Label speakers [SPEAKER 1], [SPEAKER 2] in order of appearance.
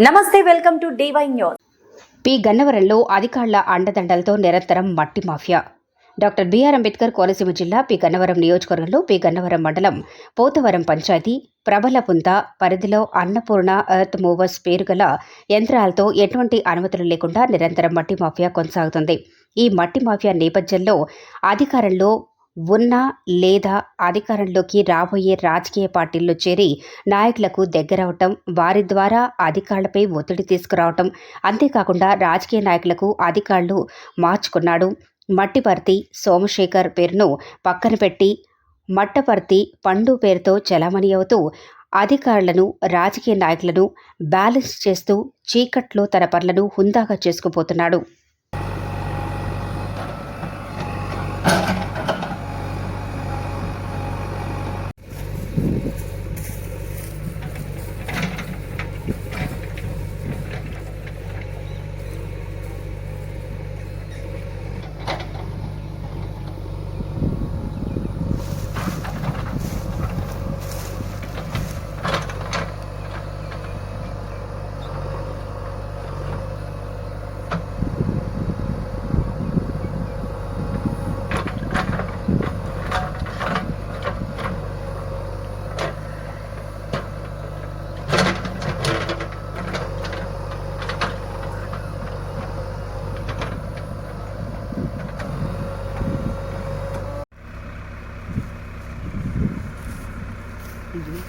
[SPEAKER 1] నమస్తే welcome to DY news.
[SPEAKER 2] P. గన్నవరంలో అధికారుల అండదండలతో నిరంతరం మట్టి mafia. Doctor BR Ambedkar Konaseema జిల్లా పి. గన్నవరం నియోజకవర్గంలో పి. గన్నవరం మండలం పోతవరం పంచాయతీ ప్రబలపుంత పరిధిలో అన్నపూర్ణ ఎర్త్ మూవర్స్ పేరు గల యంత్రాలతో ఎటువంటి అనుమతులు లేకుండా నిరంతరం మట్టి మాఫియా కొనసాగుతుంది. ఈ మట్టి మాఫియా నేపథ్యంలో అధికారంలో ఉన్న లేదా అధికారంలోకి రాబోయే రాజకీయ పార్టీల్లో చేరి నాయకులకు దగ్గరవటం వారి ద్వారా అధికారులపై ఒత్తిడి తీసుకురావటం అంతేకాకుండా రాజకీయ నాయకులకు అధికారులు మార్చుకున్నాడు. మట్టిపర్తి సోమశేఖర్ పేరును పక్కన పెట్టి మట్టపర్తి పండు పేరుతో చలామణి అవుతూ అధికారులను రాజకీయ నాయకులను బ్యాలెన్స్ చేస్తూ చీకట్లో తన పనులను హుందాగా చేసుకుపోతున్నాడు. Dulu.